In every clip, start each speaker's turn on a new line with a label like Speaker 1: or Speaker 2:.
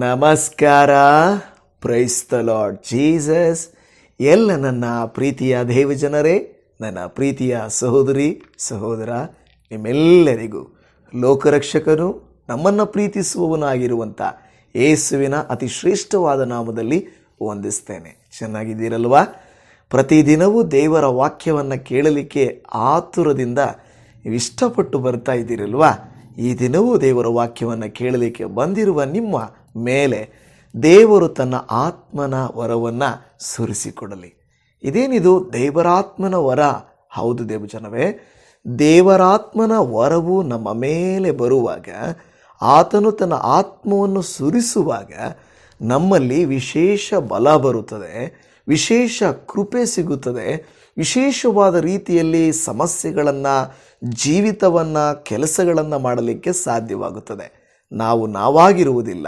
Speaker 1: ನಮಸ್ಕಾರ. Praise the lord Jesus ಎಲ್ಲ ನನ್ನ ಪ್ರೀತಿಯ ದೇವಜನರೇ, ನನ್ನ ಪ್ರೀತಿಯ ಸಹೋದರಿ, ಸಹೋದರ, ನಿಮ್ಮೆಲ್ಲರಿಗೂ ಲೋಕರಕ್ಷಕನು, ನಮ್ಮನ್ನು ಪ್ರೀತಿಸುವವನಾಗಿರುವಂಥ ಯೇಸುವಿನ ಅತಿ ಶ್ರೇಷ್ಠವಾದ ನಾಮದಲ್ಲಿ ವಂದಿಸ್ತೇನೆ. ಚೆನ್ನಾಗಿದ್ದೀರಲ್ವಾ? ಪ್ರತಿದಿನವೂ ದೇವರ ವಾಕ್ಯವನ್ನು ಕೇಳಲಿಕ್ಕೆ ಆತುರದಿಂದ ಇಷ್ಟಪಟ್ಟು ಬರ್ತಾ ಇದ್ದೀರಲ್ವಾ? ಈ ದಿನವೂ ದೇವರ ವಾಕ್ಯವನ್ನು ಕೇಳಲಿಕ್ಕೆ ಬಂದಿರುವ ನಿಮ್ಮ ಮೇಲೆ ದೇವರು ತನ್ನ ಆತ್ಮನ ವರವನ್ನು ಸುರಿಸಿಕೊಡಲಿ. ಇದೇನಿದು? ದೇವರಾತ್ಮನ ವರ? ಹೌದು ದೇವಜನವೇ, ದೇವರಾತ್ಮನ ವರವು ನಮ್ಮ ಮೇಲೆ ಬರುವಾಗ, ಆತನು ತನ್ನ ಆತ್ಮವನ್ನು ಸುರಿಸುವಾಗ ನಮ್ಮಲ್ಲಿ ವಿಶೇಷ ಬಲ ಬರುತ್ತದೆ, ವಿಶೇಷ ಕೃಪೆ ಸಿಗುತ್ತದೆ, ವಿಶೇಷವಾದ ರೀತಿಯಲ್ಲಿ ಸಮಸ್ಯೆಗಳನ್ನು, ಜೀವಿತವನ್ನು, ಕೆಲಸಗಳನ್ನು ಮಾಡಲಿಕ್ಕೆ ಸಾಧ್ಯವಾಗುತ್ತದೆ. ನಾವು ನಾವಾಗಿರುವುದಿಲ್ಲ,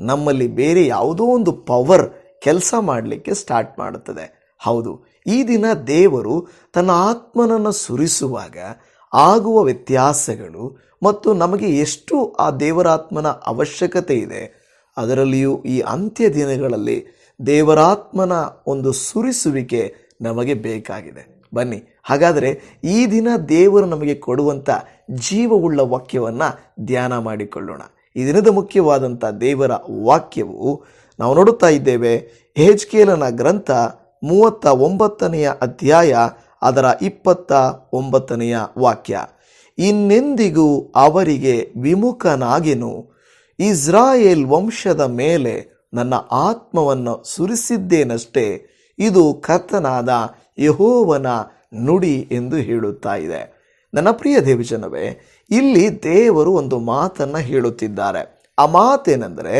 Speaker 1: ನಮ್ಮಲ್ಲಿ ಬೇರೆ ಯಾವುದೋ ಒಂದು ಪವರ್ ಕೆಲಸ ಮಾಡಲಿಕ್ಕೆ ಸ್ಟಾರ್ಟ್ ಮಾಡುತ್ತದೆ. ಹೌದು, ಈ ದಿನ ದೇವರು ತನ್ನ ಆತ್ಮನನ್ನು ಸುರಿಸುವಾಗ ಆಗುವ ವ್ಯತ್ಯಾಸಗಳು ಮತ್ತು ನಮಗೆ ಎಷ್ಟು ಆ ದೇವರಾತ್ಮನ ಅವಶ್ಯಕತೆ ಇದೆ, ಅದರಲ್ಲಿಯೂ ಈ ಅಂತ್ಯ ದಿನಗಳಲ್ಲಿ ದೇವರಾತ್ಮನ ಒಂದು ಸುರಿಸುವಿಕೆ ನಮಗೆ ಬೇಕಾಗಿದೆ. ಬನ್ನಿ, ಹಾಗಾದರೆ ಈ ದಿನ ದೇವರು ನಮಗೆ ಕೊಡುವಂಥ ಜೀವವುಳ್ಳ ವಾಕ್ಯವನ್ನು ಧ್ಯಾನ ಮಾಡಿಕೊಳ್ಳೋಣ. ಈ ದಿನದ ಮುಖ್ಯವಾದಂಥ ದೇವರ ವಾಕ್ಯವು ನಾವು ನೋಡುತ್ತಾ ಇದ್ದೇವೆ. ಹೇಜ್ಕೇಲನ ಗ್ರಂಥ ಮೂವತ್ತ ಒಂಬತ್ತನೆಯ ಅಧ್ಯಾಯ ಅದರ ಇಪ್ಪತ್ತ ಒಂಬತ್ತನೆಯ ವಾಕ್ಯ. ಇನ್ನೆಂದಿಗೂ ಅವರಿಗೆ ವಿಮುಖನಾಗೆನು. ಇಸ್ರಾಯೇಲ್ ವಂಶದ ಮೇಲೆ ನನ್ನ ಆತ್ಮವನ್ನು ಸುರಿಸಿದ್ದೇನಷ್ಟೇ. ಇದು ಕರ್ತನಾದ ಯಹೋವನ ನುಡಿ ಎಂದು ಹೇಳುತ್ತಾ ಇದೆ. ನನ್ನ ಪ್ರಿಯ ದೇವಜನವೇ ಇಲ್ಲಿ ದೇವರು ಒಂದು ಮಾತನ್ನು ಹೇಳುತ್ತಿದ್ದಾರೆ. ಆ ಮಾತೇನೆಂದರೆ,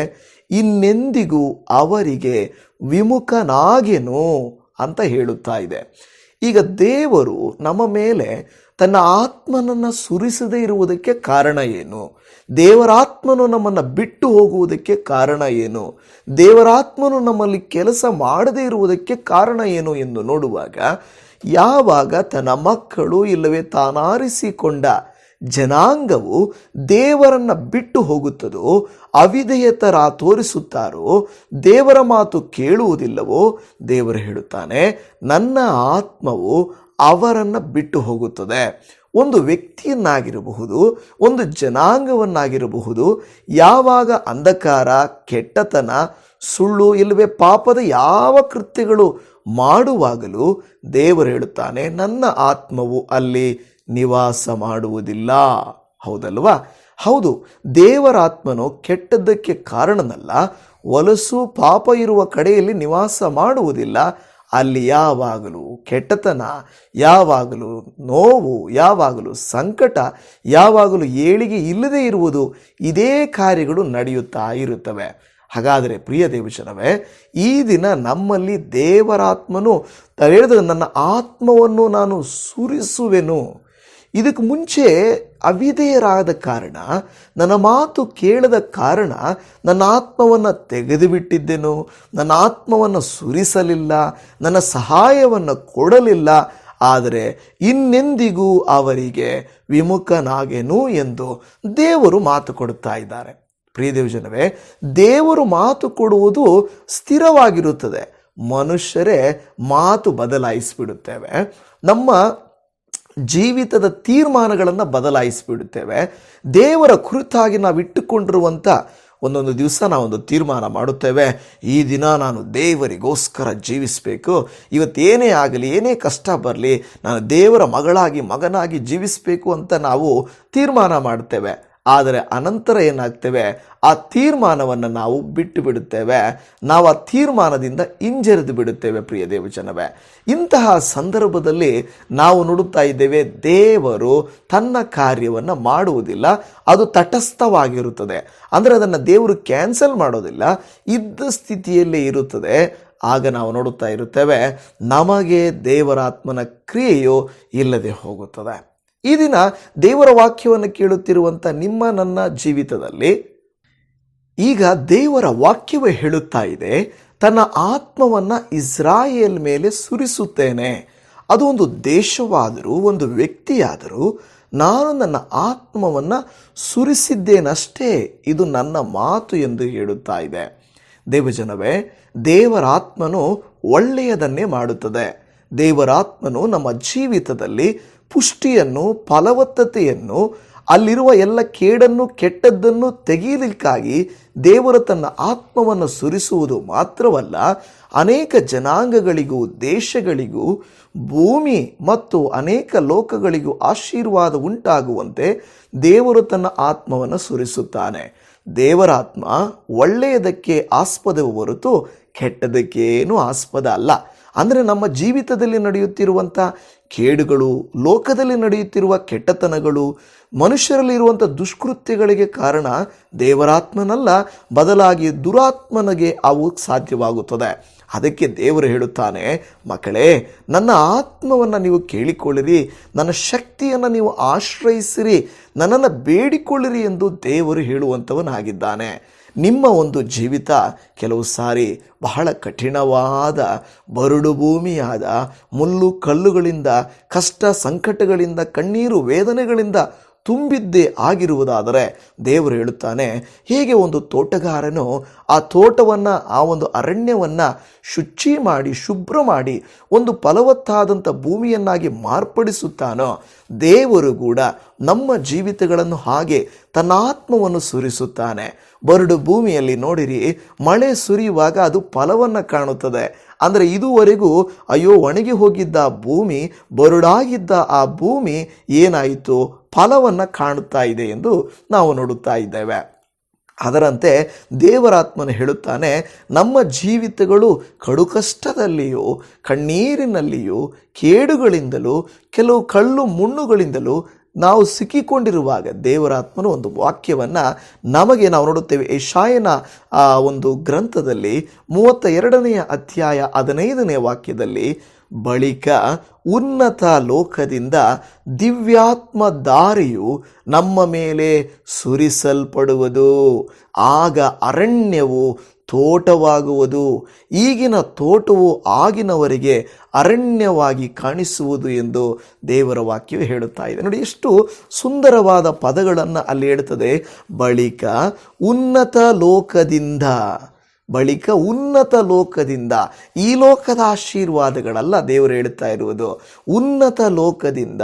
Speaker 1: ಇನ್ನೆಂದಿಗೂ ಅವರಿಗೆ ವಿಮುಖನಾಗೆನು ಅಂತ ಹೇಳುತ್ತಾ ಇದೆ. ಈಗ ದೇವರು ನಮ್ಮ ಮೇಲೆ ತನ್ನ ಆತ್ಮನನ್ನು ಸುರಿಸದೇ ಇರುವುದಕ್ಕೆ ಕಾರಣ ಏನು? ದೇವರಾತ್ಮನು ನಮ್ಮನ್ನು ಬಿಟ್ಟು ಹೋಗುವುದಕ್ಕೆ ಕಾರಣ ಏನು? ದೇವರಾತ್ಮನು ನಮ್ಮಲ್ಲಿ ಕೆಲಸ ಮಾಡದೇ ಇರುವುದಕ್ಕೆ ಕಾರಣ ಏನು ಎಂದು ನೋಡುವಾಗ, ಯಾವಾಗ ತನ್ನ ಮಕ್ಕಳು ಇಲ್ಲವೇ ತಾನಾರಿಸಿಕೊಂಡ ಜನಾಂಗವು ದೇವರನ್ನ ಬಿಟ್ಟು ಹೋಗುತ್ತದೋ, ಅವಿಧೇಯತರ ತೋರಿಸುತ್ತಾರೋ, ದೇವರ ಮಾತು ಕೇಳುವುದಿಲ್ಲವೋ, ದೇವರು ಹೇಳುತ್ತಾನೆ, ನನ್ನ ಆತ್ಮವು ಅವರನ್ನು ಬಿಟ್ಟು ಹೋಗುತ್ತದೆ. ಒಂದು ವ್ಯಕ್ತಿಯನ್ನಾಗಿರಬಹುದು, ಒಂದು ಜನಾಂಗವನ್ನಾಗಿರಬಹುದು, ಯಾವಾಗ ಅಂಧಕಾರ, ಕೆಟ್ಟತನ, ಸುಳ್ಳು, ಇಲ್ಲವೇ ಪಾಪದ ಯಾವ ಕೃತ್ಯಗಳು ಮಾಡುವಾಗಲೂ ದೇವರು ಹೇಳುತ್ತಾನೆ, ನನ್ನ ಆತ್ಮವು ಅಲ್ಲಿ ನಿವಾಸ ಮಾಡುವುದಿಲ್ಲ ಹೌದಲ್ವಾ? ಹೌದು, ದೇವರಾತ್ಮನು ಕೆಟ್ಟದ್ದಕ್ಕೆ ಕಾರಣನಲ್ಲ ಒಲಸು ಪಾಪ ಇರುವ ಕಡೆಯಲ್ಲಿ ನಿವಾಸ ಮಾಡುವುದಿಲ್ಲ. ಅಲ್ಲಿ ಯಾವಾಗಲೂ ಕೆಟ್ಟತನ, ಯಾವಾಗಲೂ ನೋವು, ಯಾವಾಗಲೂ ಸಂಕಟ, ಯಾವಾಗಲೂ ಏಳಿಗೆ ಇಲ್ಲದೆ ಇರುವುದು ಇದೇ ಕಾರ್ಯಗಳು ನಡೆಯುತ್ತಾ ಇರುತ್ತವೆ. ಹಾಗಾದರೆ ಪ್ರಿಯ ದೇವಚನವೇ ಈ ದಿನ ನಮ್ಮಲ್ಲಿ ದೇವರಾತ್ಮನು ಹೇಳಿದ ನನ್ನ ಆತ್ಮವನ್ನು ನಾನು ಸುರಿಸುವೆನು. ಇದಕ್ಕೆ ಮುಂಚೆ ಅವಿಧೇಯರಾದ ಕಾರಣ, ನನ್ನ ಮಾತು ಕೇಳದ ಕಾರಣ ನನ್ನ ಆತ್ಮವನ್ನು ತೆಗೆದುಬಿಟ್ಟಿದ್ದೆನು, ನನ್ನ ಆತ್ಮವನ್ನು ಸುರಿಸಲಿಲ್ಲ, ನನ್ನ ಸಹಾಯವನ್ನು ಕೊಡಲಿಲ್ಲ, ಆದರೆ ಇನ್ನೆಂದಿಗೂ ಅವರಿಗೆ ವಿಮುಖನಾಗೆನು ಎಂದು ದೇವರು ಮಾತು ಕೊಡುತ್ತಾ ಇದ್ದಾರೆ. ಪ್ರಿಯ ಜನವೇ ದೇವರು ಮಾತು ಕೊಡುವುದು ಸ್ಥಿರವಾಗಿರುತ್ತದೆ. ಮನುಷ್ಯರೇ ಮಾತು ಬದಲಾಯಿಸಿಬಿಡುತ್ತೇವೆ. ನಮ್ಮ ಜೀವಿತದ ತೀರ್ಮಾನಗಳನ್ನು ಬದಲಾಯಿಸಿಬಿಡುತ್ತೇವೆ. ದೇವರ ಕುರಿತಾಗಿ ನಾವು ಇಟ್ಟುಕೊಂಡಿರುವಂಥ ಒಂದೊಂದು ದಿವಸ ನಾವೊಂದು ತೀರ್ಮಾನ ಮಾಡುತ್ತೇವೆ. ಈ ದಿನ ನಾನು ದೇವರಿಗೋಸ್ಕರ ಜೀವಿಸಬೇಕು. ಇವತ್ತೇನೇ ಆಗಲಿ, ಏನೇ ಕಷ್ಟ ಬರಲಿ, ನಾನು ದೇವರ ಮಗಳಾಗಿ, ಮಗನಾಗಿ ಜೀವಿಸಬೇಕು ಅಂತ ನಾವು ತೀರ್ಮಾನ ಮಾಡ್ತೇವೆ ಆದರೆ ಅನಂತರ ಏನಾಗ್ತೇವೆ? ಆ ತೀರ್ಮಾನವನ್ನು ನಾವು ಬಿಟ್ಟು ಬಿಡುತ್ತೇವೆ. ನಾವು ಆ ತೀರ್ಮಾನದಿಂದ ಹಿಂಜರಿದು ಬಿಡುತ್ತೇವೆ ಪ್ರಿಯ ದೇವಜನವೇ. ಇಂತಹ ಸಂದರ್ಭದಲ್ಲಿ ನಾವು ನೋಡುತ್ತಾ ಇದ್ದೇವೆ, ದೇವರು ತನ್ನ ಕಾರ್ಯವನ್ನು ಮಾಡುವುದಿಲ್ಲ, ಅದು ತಟಸ್ಥವಾಗಿರುತ್ತದೆ. ಅಂದರೆ ಅದನ್ನು ದೇವರು ಕ್ಯಾನ್ಸಲ್ ಮಾಡೋದಿಲ್ಲ, ಇದ್ದ ಸ್ಥಿತಿಯಲ್ಲೇ ಇರುತ್ತದೆ. ಆಗ ನಾವು ನೋಡುತ್ತಾ ಇರುತ್ತೇವೆ, ನಮಗೆ ದೇವರಾತ್ಮನ ಕ್ರಿಯೆಯು ಇಲ್ಲದೆ ಹೋಗುತ್ತದೆ. ಈ ದಿನ ದೇವರ ವಾಕ್ಯವನ್ನು ಕೇಳುತ್ತಿರುವಂಥ ನಿಮ್ಮ, ನನ್ನ ಜೀವಿತದಲ್ಲಿ ಈಗ ದೇವರ ವಾಕ್ಯವೇ ಹೇಳುತ್ತಾ ಇದೆ, ತನ್ನ ಆತ್ಮವನ್ನು ಇಸ್ರಾಯೇಲ್ ಮೇಲೆ ಸುರಿಸುತ್ತೇನೆ. ಅದು ಒಂದು ದೇಶವಾದರೂ, ಒಂದು ವ್ಯಕ್ತಿಯಾದರೂ ನಾನು ನನ್ನ ಆತ್ಮವನ್ನು ಸುರಿಸಿದ್ದೇನಷ್ಟೇ, ಇದು ನನ್ನ ಮಾತು ಎಂದು ಹೇಳುತ್ತಾ ಇದೆ. ದೇವಜನವೇ, ದೇವರಾತ್ಮನು ಒಳ್ಳೆಯದನ್ನೇ ಮಾಡುತ್ತದೆ. ದೇವರಾತ್ಮನು ನಮ್ಮ ಜೀವಿತದಲ್ಲಿ ಪುಷ್ಟಿಯನ್ನು, ಫಲವತ್ತತೆಯನ್ನು, ಅಲ್ಲಿರುವ ಎಲ್ಲ ಕೇಡನ್ನು, ಕೆಟ್ಟದ್ದನ್ನು ತೆಗೆಯಲಿಕ್ಕಾಗಿ ದೇವರು ತನ್ನ ಆತ್ಮವನ್ನು ಸುರಿಸುವುದು ಮಾತ್ರವಲ್ಲ, ಅನೇಕ ಜನಾಂಗಗಳಿಗೂ, ದೇಶಗಳಿಗೂ, ಭೂಮಿ ಮತ್ತು ಅನೇಕ ಲೋಕಗಳಿಗೂ ಆಶೀರ್ವಾದ ಉಂಟಾಗುವಂತೆ ದೇವರು ತನ್ನ ಆತ್ಮವನ್ನು ಸುರಿಸುತ್ತಾನೆ. ದೇವರಾತ್ಮ ಒಳ್ಳೆಯದಕ್ಕೆ ಆಸ್ಪದವು ಹೊರತು ಕೆಟ್ಟದಕ್ಕೇನು ಆಸ್ಪದ ಅಲ್ಲ. ಅಂದರೆ ನಮ್ಮ ಜೀವಿತದಲ್ಲಿ ನಡೆಯುತ್ತಿರುವಂಥ ಕೇಡುಗಳು, ಲೋಕದಲ್ಲಿ ನಡೆಯುತ್ತಿರುವ ಕೆಟ್ಟತನಗಳು ಮನುಷ್ಯರಲ್ಲಿರುವಂಥ ದುಷ್ಕೃತ್ಯಗಳಿಗೆ ಕಾರಣ ದೇವರಾತ್ಮನಲ್ಲ, ಬದಲಾಗಿ ದುರಾತ್ಮನಿಗೆ ಅವು ಸಾಧ್ಯವಾಗುತ್ತದೆ. ಅದಕ್ಕೆ ದೇವರು ಹೇಳುತ್ತಾನೆ, ಮಕ್ಕಳೇ, ನನ್ನ ಆತ್ಮವನ್ನು ನೀವು ಕೇಳಿಕೊಳ್ಳಿರಿ, ನನ್ನ ಶಕ್ತಿಯನ್ನು ನೀವು ಆಶ್ರಯಿಸಿರಿ, ನನ್ನನ್ನು ಬೇಡಿಕೊಳ್ಳಿರಿ ಎಂದು ದೇವರು ಹೇಳುವಂಥವನಾಗಿದ್ದಾನೆ. ನಿಮ್ಮ ಒಂದು ಜೀವಿತ ಕೆಲವು ಸಾರಿ ಬಹಳ ಕಠಿಣವಾದ, ಬರುಡು ಭೂಮಿಯಾದ, ಮುಳ್ಳು ಕಲ್ಲುಗಳಿಂದ, ಕಷ್ಟ ಸಂಕಟಗಳಿಂದ, ಕಣ್ಣೀರು ವೇದನೆಗಳಿಂದ ತುಂಬಿದ್ದೇ ಆಗಿರುವುದಾದರೆ ದೇವರು ಹೇಳುತ್ತಾನೆ, ಹೇಗೆ ಒಂದು ತೋಟಗಾರನು ಆ ತೋಟವನ್ನು, ಆ ಒಂದು ಅರಣ್ಯವನ್ನು ಶುಚಿ ಮಾಡಿ, ಶುಭ್ರ ಮಾಡಿ, ಒಂದು ಫಲವತ್ತಾದಂಥ ಭೂಮಿಯನ್ನಾಗಿ ಮಾರ್ಪಡಿಸುತ್ತಾನೋ, ದೇವರು ಕೂಡ ನಮ್ಮ ಜೀವಿತಗಳನ್ನು ಹಾಗೆ ತನ್ನ ಆತ್ಮವನ್ನು ಸುರಿಸುತ್ತಾನೆ. ಬರಡು ಭೂಮಿಯಲ್ಲಿ ನೋಡಿರಿ, ಮಳೆ ಸುರಿಯುವಾಗ ಅದು ಫಲವನ್ನು ಕಾಣುತ್ತದೆ. ಅಂದರೆ ಇದುವರೆಗೂ ಅಯ್ಯೋ ಒಣಗಿ ಹೋಗಿದ್ದ ಭೂಮಿ, ಬರುಡಾಗಿದ್ದ ಆ ಭೂಮಿ ಏನಾಯಿತು? ಫಲವನ್ನು ಕಾಣುತ್ತಾ ಇದೆ ಎಂದು ನಾವು ನೋಡುತ್ತಾ ಇದ್ದೇವೆ. ಅದರಂತೆ ದೇವರಾತ್ಮನು ಹೇಳುತ್ತಾನೆ, ನಮ್ಮ ಜೀವಿತಗಳು ಕಡು ಕಷ್ಟದಲ್ಲಿಯೂ ಕಣ್ಣೀರಿನಲ್ಲಿಯೂ, ಕೇಡುಗಳಿಂದಲೂ, ಕೆಲವು ಕಳ್ಳು ಮುಣ್ಣುಗಳಿಂದಲೂ ನಾವು ಸಿಕ್ಕಿಕೊಂಡಿರುವಾಗ ದೇವರಾತ್ಮನು ಒಂದು ವಾಕ್ಯವನ್ನು ನಮಗೆ ನಾವು ನೋಡುತ್ತೇವೆ. ಶಾಯನ ಆ, ಒಂದು ಗ್ರಂಥದಲ್ಲಿ ಮೂವತ್ತ ಎರಡನೆಯ ಅಧ್ಯಾಯ ಹದಿನೈದನೆಯ ವಾಕ್ಯದಲ್ಲಿ ಬಳಿಕ ಉನ್ನತ ಲೋಕದಿಂದ ದಿವ್ಯಾತ್ಮ ದಾರಿಯು ನಮ್ಮ ಮೇಲೆ ಸುರಿಸಲ್ಪಡುವುದು. ಆಗ ಅರಣ್ಯವು ತೋಟವಾಗುವುದು. ಈಗಿನ ತೋಟವು ಆಗಿನವರಿಗೆ ಅರಣ್ಯವಾಗಿ ಕಾಣಿಸುವುದು ಎಂದು ದೇವರ ವಾಕ್ಯವು ಹೇಳುತ್ತಾ ಇದೆ. ನೋಡಿ, ಎಷ್ಟು ಸುಂದರವಾದ ಪದಗಳನ್ನು ಅಲ್ಲಿ ಹೇಳ್ತದೆ ಬಳಿಕ ಉನ್ನತ ಲೋಕದಿಂದ, ಬಳಿಕ ಉನ್ನತ ಲೋಕದಿಂದ. ಈ ಲೋಕದ ಆಶೀರ್ವಾದಗಳಲ್ಲ ದೇವರು ಹೇಳುತ್ತಾ ಇರುವುದು. ಉನ್ನತ ಲೋಕದಿಂದ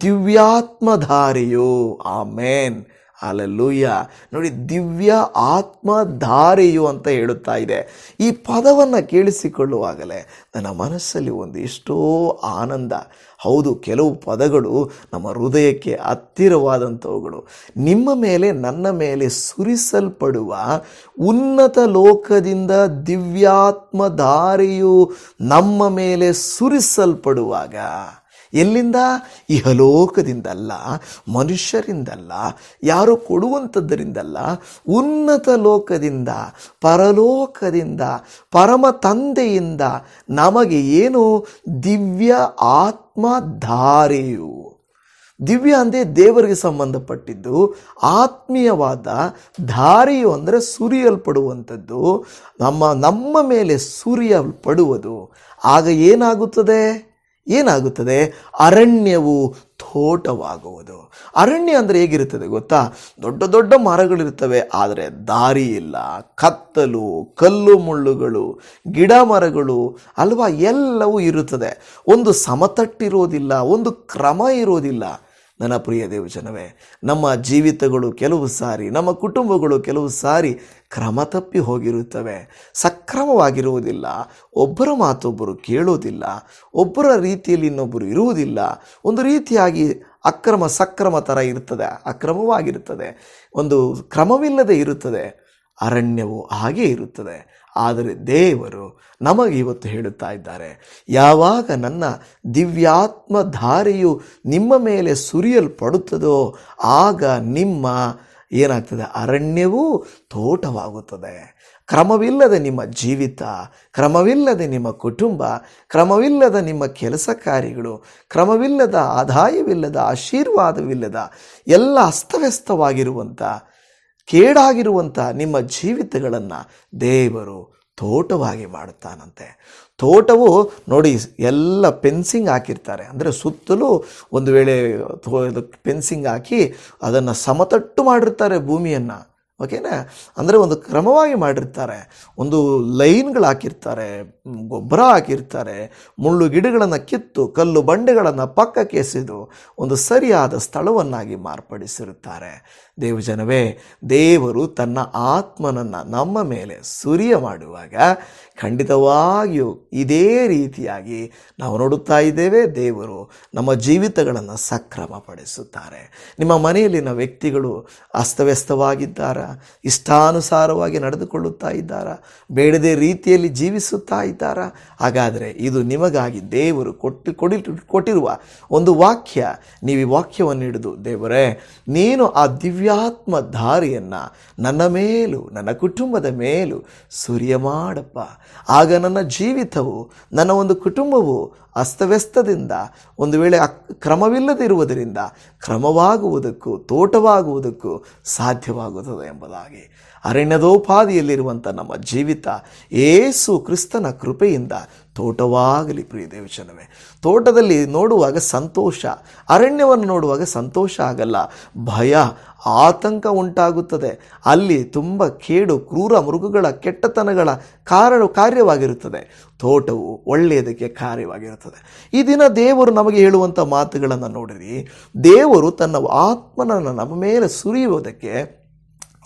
Speaker 1: ದಿವ್ಯಾತ್ಮಧಾರಿಯು. ಆಮೇನ್. ಅಲ್ಲೂಯ್ಯ ನೋಡಿ, ದಿವ್ಯ ಆತ್ಮಧಾರೆಯು ಅಂತ ಹೇಳುತ್ತಾ ಇದೆ. ಈ ಪದವನ್ನು ಕೇಳಿಸಿಕೊಳ್ಳುವಾಗಲೇ ನನ್ನ ಮನಸ್ಸಲ್ಲಿ ಒಂದು ಎಷ್ಟೋ ಆನಂದ. ಹೌದು, ಕೆಲವು ಪದಗಳು ನಮ್ಮ ಹೃದಯಕ್ಕೆ ಹತ್ತಿರವಾದಂಥವುಗಳು. ನಿಮ್ಮ ಮೇಲೆ, ನನ್ನ ಮೇಲೆ ಸುರಿಸಲ್ಪಡುವ ಉನ್ನತ ಲೋಕದಿಂದ ದಿವ್ಯಾತ್ಮಧಾರೆಯು ನಮ್ಮ ಮೇಲೆ ಸುರಿಸಲ್ಪಡುವಾಗ ಎಲ್ಲಿಂದ? ಇಹಲೋಕದಿಂದಲ್ಲ, ಮನುಷ್ಯರಿಂದಲ್ಲ, ಯಾರು ಕೊಡುವಂಥದ್ದರಿಂದಲ್ಲ, ಉನ್ನತ ಲೋಕದಿಂದ, ಪರಲೋಕದಿಂದ, ಪರಮ ತಂದೆಯಿಂದ ನಮಗೆ ಏನು? ದಿವ್ಯ ಆತ್ಮಧಾರೆಯು. ದಿವ್ಯ ಅಂದರೆ ದೇವರಿಗೆ ಸಂಬಂಧಪಟ್ಟಿದ್ದು, ಆತ್ಮೀಯವಾದ ಧಾರೆಯು ಅಂದರೆ ಸುರಿಯಲ್ಪಡುವಂಥದ್ದು. ನಮ್ಮ ನಮ್ಮ ಮೇಲೆ ಸುರಿಯಲ್ಪಡುವುದು. ಆಗ ಏನಾಗುತ್ತದೆ? ಏನಾಗುತ್ತದೆ? ಅರಣ್ಯವು ತೋಟವಾಗುವುದು. ಅರಣ್ಯ ಅಂದರೆ ಹೇಗಿರುತ್ತದೆ ಗೊತ್ತಾ? ದೊಡ್ಡ ದೊಡ್ಡ ಮರಗಳಿರ್ತವೆ ಆದರೆ ದಾರಿ ಇಲ್ಲ. ಕತ್ತಲು, ಕಲ್ಲು ಮುಳ್ಳುಗಳು, ಗಿಡ ಮರಗಳು ಅಲ್ವಾ? ಎಲ್ಲವೂ ಇರುತ್ತದೆ. ಒಂದು ಸಮತಟ್ಟಿರೋದಿಲ್ಲ, ಒಂದು ಕ್ರಮ ಇರೋದಿಲ್ಲ. ನನ್ನ ಪ್ರಿಯ ದೇವಜನವೇ, ನಮ್ಮ ಜೀವಿತಗಳು ಕೆಲವು ಸಾರಿ, ನಮ್ಮ ಕುಟುಂಬಗಳು ಕೆಲವು ಸಾರಿ ಕ್ರಮ ತಪ್ಪಿ ಹೋಗಿರುತ್ತವೆ. ಸಕ್ರಮವಾಗಿರುವುದಿಲ್ಲ, ಒಬ್ಬರ ಮಾತೊಬ್ಬರು ಕೇಳೋದಿಲ್ಲ, ಒಬ್ಬರ ರೀತಿಯಲ್ಲಿ ಇನ್ನೊಬ್ಬರು ಇರುವುದಿಲ್ಲ. ಒಂದು ರೀತಿಯಾಗಿ ಅಕ್ರಮ ಸಕ್ರಮ ಥರ ಇರ್ತದೆ ಅಕ್ರಮವಾಗಿರುತ್ತದೆ ಒಂದು ಕ್ರಮವಿಲ್ಲದೆ ಇರುತ್ತದೆ. ಅರಣ್ಯವು ಹಾಗೆ ಇರುತ್ತದೆ. ಆದರೆ ದೇವರು ನಮಗೆ ಇವತ್ತು ಹೇಳುತ್ತಾ ಇದ್ದಾರೆ, ಯಾವಾಗ ನನ್ನ ದಿವ್ಯಾತ್ಮ ಧಾರೆಯು ನಿಮ್ಮ ಮೇಲೆ ಸುರಿಯಲ್ಪಡುತ್ತದೋ ಆಗ ನಿಮ್ಮ ಏನಾಗ್ತದೆ? ಅರಣ್ಯವೂ ತೋಟವಾಗುತ್ತದೆ. ಕ್ರಮವಿಲ್ಲದೆ ನಿಮ್ಮ ಜೀವಿತ, ಕ್ರಮವಿಲ್ಲದೆ ನಿಮ್ಮ ಕುಟುಂಬ, ಕ್ರಮವಿಲ್ಲದ ನಿಮ್ಮ ಕೆಲಸ ಕಾರ್ಯಗಳು, ಕ್ರಮವಿಲ್ಲದ ಆದಾಯವಿಲ್ಲದ, ಆಶೀರ್ವಾದವಿಲ್ಲದ ಎಲ್ಲ ಅಸ್ತವ್ಯಸ್ತವಾಗಿರುವಂಥ ಕೇಡಾಗಿರುವಂಥ ನಿಮ್ಮ ಜೀವಿತಗಳನ್ನು ದೇವರು ತೋಟವಾಗಿ ಮಾಡುತ್ತಾನಂತೆ. ತೋಟವು ನೋಡಿ ಎಲ್ಲ ಪೆನ್ಸಿಂಗ್ ಹಾಕಿರ್ತಾರೆ. ಅಂದರೆ ಸುತ್ತಲೂ ಒಂದು ವೇಳೆ ಪೆನ್ಸಿಂಗ್ ಹಾಕಿ ಅದನ್ನು ಸಮತಟ್ಟು ಮಾಡಿರ್ತಾರೆ ಭೂಮಿಯನ್ನು. ಓಕೆನಾ? ಅಂದರೆ ಒಂದು ಕ್ರಮವಾಗಿ ಮಾಡಿರ್ತಾರೆ. ಒಂದು ಲೈನ್ಗಳು ಹಾಕಿರ್ತಾರೆ, ಗೊಬ್ಬರ ಹಾಕಿರ್ತಾರೆ, ಮುಳ್ಳು ಗಿಡಗಳನ್ನು ಕಿತ್ತು, ಕಲ್ಲು ಬಂಡೆಗಳನ್ನು ಪಕ್ಕಕ್ಕೆ ಎಸೆದು ಒಂದು ಸರಿಯಾದ ಸ್ಥಳವನ್ನಾಗಿ ಮಾರ್ಪಡಿಸಿರುತ್ತಾರೆ. ದೇವಜನವೇ ದೇವರು ತನ್ನ ಆತ್ಮನನ್ನು ನಮ್ಮ ಮೇಲೆ ಸುರಿಯ ಮಾಡುವಾಗ ಖಂಡಿತವಾಗಿಯೂ ಇದೇ ರೀತಿಯಾಗಿ ನಾವು ನೋಡುತ್ತಾ ಇದ್ದೇವೆ, ದೇವರು ನಮ್ಮ ಜೀವಿತಗಳನ್ನು ಸಕ್ರಮಪಡಿಸುತ್ತಾರೆ. ನಿಮ್ಮ ಮನೆಯಲ್ಲಿನ ವ್ಯಕ್ತಿಗಳು ಅಸ್ತವ್ಯಸ್ತವಾಗಿದ್ದಾರಾ? ಇಷ್ಟಾನುಸಾರವಾಗಿ ನಡೆದುಕೊಳ್ಳುತ್ತಾ ಇದ್ದಾರಾ? ಬೇಡದೇ ರೀತಿಯಲ್ಲಿ ಜೀವಿಸುತ್ತಾ ಇದ್ದಾರಾ? ಹಾಗಾದರೆ ಇದು ನಿಮಗಾಗಿ ದೇವರು ಕೊಟ್ಟು ಕೊಡಿ, ಕೊಟ್ಟಿರುವ ಒಂದು ವಾಕ್ಯ. ನೀವು ಈ ವಾಕ್ಯವನ್ನು ಹಿಡಿದು, ದೇವರೇ, ನೀನು ಆ ದಿವ್ಯಾತ್ಮ ದಾರಿಯನ್ನು ನನ್ನ ಮೇಲೂ, ನನ್ನ ಕುಟುಂಬದ ಮೇಲೂ ಸುರಿಯ ಮಾಡಪ್ಪ ಆಗ ನನ್ನ ಜೀವಿತವು, ನನ್ನ ಒಂದು ಕುಟುಂಬವು ಅಸ್ತವ್ಯಸ್ತದಿಂದ, ಒಂದು ವೇಳೆ ಕ್ರಮವಿಲ್ಲದಿರುವುದರಿಂದ, ಕ್ರಮವಾಗುವುದಕ್ಕೂ, ತೋಟವಾಗುವುದಕ್ಕೂ ಸಾಧ್ಯವಾಗುತ್ತದೆ ಎಂಬುದಾಗಿ ಅರಣ್ಯದೋಪಾದಿಯಲ್ಲಿರುವಂಥ ನಮ್ಮ ಜೀವಿತ ಏಸು ಕ್ರಿಸ್ತನ ಕೃಪೆಯಿಂದ ತೋಟವಾಗಲಿ ಪ್ರಿಯ ದೇವಚನವೇ ತೋಟದಲ್ಲಿ ನೋಡುವಾಗ ಸಂತೋಷ, ಅರಣ್ಯವನ್ನು ನೋಡುವಾಗ ಸಂತೋಷ ಆಗಲ್ಲ, ಭಯ, ಆತಂಕ ಉಂಟಾಗುತ್ತದೆ. ಅಲ್ಲಿ ತುಂಬ ಕೇಡು, ಕ್ರೂರ ಮೃಗಗಳ ಕೆಟ್ಟತನಗಳ ಕಾರಣ ಕಾರ್ಯವಾಗಿರುತ್ತದೆ. ತೋಟವು ಒಳ್ಳೆಯದಕ್ಕೆ ಕಾರ್ಯವಾಗಿರುತ್ತದೆ. ಈ ದಿನ ದೇವರು ನಮಗೆ ಹೇಳುವಂಥ ಮಾತುಗಳನ್ನು ನೋಡಿರಿ. ದೇವರು ತನ್ನ ಆತ್ಮನನ್ನು ನಮ್ಮ ಮೇಲೆ ಸುರಿಯುವುದಕ್ಕೆ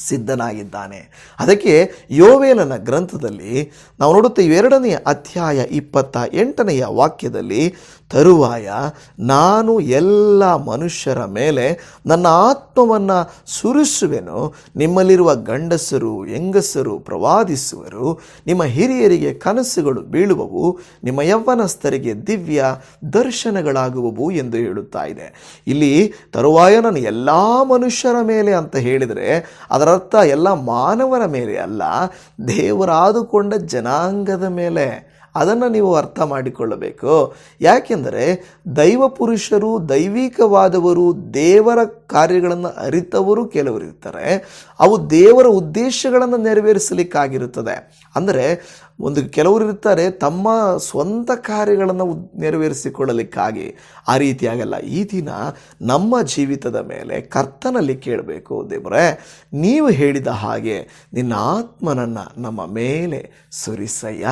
Speaker 1: ಸಿದ್ಧನಾಗಿದ್ದಾನೆ. ಅದಕ್ಕೆ ಯೋವೇಲನ ಗ್ರಂಥದಲ್ಲಿ ನಾವು ನೋಡುತ್ತೇವೆ ಎರಡನೆಯ ಅಧ್ಯಾಯ ಇಪ್ಪತ್ತ ಎಂಟನೆಯ ವಾಕ್ಯದಲ್ಲಿ ತರುವಾಯ ನಾನು ಎಲ್ಲ ಮನುಷ್ಯರ ಮೇಲೆ ನನ್ನ ಆತ್ಮವನ್ನು ಸುರಿಸುವೆನು. ನಿಮ್ಮಲ್ಲಿರುವ ಗಂಡಸರು, ಹೆಂಗಸರು, ಪ್ರವಾದಿಸುವರು, ನಿಮ್ಮ ಹಿರಿಯರಿಗೆ ಕನಸುಗಳು ಬೀಳುವವು, ನಿಮ್ಮ ಯೌವನಸ್ಥರಿಗೆ ದಿವ್ಯ ದರ್ಶನಗಳಾಗುವವು ಎಂದು ಹೇಳುತ್ತಾ ಇದೆ. ಇಲ್ಲಿ ತರುವಾಯ ನಾನು ಎಲ್ಲ ಮನುಷ್ಯರ ಮೇಲೆ ಅಂತ ಹೇಳಿದರೆ ಅದರ ಅರ್ಥ ಎಲ್ಲ ಮಾನವರ ಮೇಲೆ ಅಲ್ಲ ದೇವರಾದುಕೊಂಡ ಜನಾಂಗದ ಮೇಲೆ. ಅದನ್ನು ನೀವು ಅರ್ಥ ಮಾಡಿಕೊಳ್ಳಬೇಕು. ಯಾಕೆಂದರೆ ದೈವ ಪುರುಷರು ದೈವಿಕವಾದವರು ದೇವರ ಕಾರ್ಯಗಳನ್ನು ಅರಿತವರು ಕೆಲವರು ಇರ್ತಾರೆ. ಅವು ದೇವರ ಉದ್ದೇಶಗಳನ್ನು ನೆರವೇರಿಸಲಿಕ್ಕಾಗಿರುತ್ತದೆ. ಅಂದರೆ ಒಂದು ಕೆಲವರು ಇರ್ತಾರೆ, ತಮ್ಮ ಸ್ವಂತ ಕಾರ್ಯಗಳನ್ನು ನೆರವೇರಿಸಿಕೊಳ್ಳಲಿಕ್ಕಾಗಿ. ಆ ರೀತಿಯಾಗಲ್ಲ ಈ ದಿನ ನಮ್ಮ ಜೀವಿತದ ಮೇಲೆ ಕರ್ತನಲ್ಲಿ ಕೇಳಬೇಕು ದೇವರೇ, ನೀವು ಹೇಳಿದ ಹಾಗೆ ನಿನ್ನ ಆತ್ಮನನ್ನು ನಮ್ಮ ಮೇಲೆ ಸುರಿಸಯ್ಯ.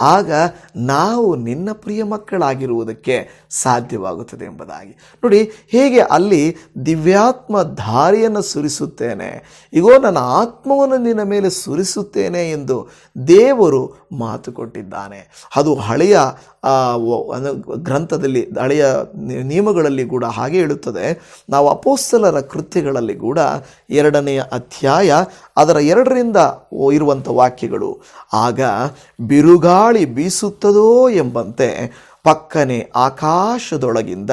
Speaker 1: ಆಗ ನಾವು ನಿನ್ನ ಪ್ರಿಯ ಮಕ್ಕಳಾಗಿರುವುದಕ್ಕೆ ಸಾಧ್ಯವಾಗುತ್ತದೆ ಎಂಬುದಾಗಿ. ನೋಡಿ, ಹೇಗೆ ಅಲ್ಲಿ ದಿವ್ಯಾತ್ಮ ಧಾರಿಯನ್ನು ಸುರಿಸುತ್ತೇನೆ, ಇಗೋ, ನನ್ನ ಆತ್ಮವನ್ನು ನಿನ್ನ ಮೇಲೆ ಸುರಿಸುತ್ತೇನೆ ಎಂದು ದೇವರು ಮಾತು ಕೊಟ್ಟಿದ್ದಾನೆ. ಅದು ಹಳೆಯ ಗ್ರಂಥದಲ್ಲಿ, ಹಳೆಯ ನಿಯಮಗಳಲ್ಲಿ ಕೂಡ ಹಾಗೆ ಹೇಳುತ್ತದೆ. ನಾವು ಅಪೋಸ್ತಲರ ಕೃತ್ಯಗಳಲ್ಲಿ ಕೂಡ ಎರಡನೆಯ ಅಧ್ಯಾಯ ಅದರ ಎರಡರಿಂದ ಇರುವಂಥ ವಾಕ್ಯಗಳು, ಆಗ ಬಿರುಗಾಳಿ ಬೀಸುತ್ತದೋ ಎಂಬಂತೆ ಪಕ್ಕನೆ ಆಕಾಶದೊಳಗಿಂದ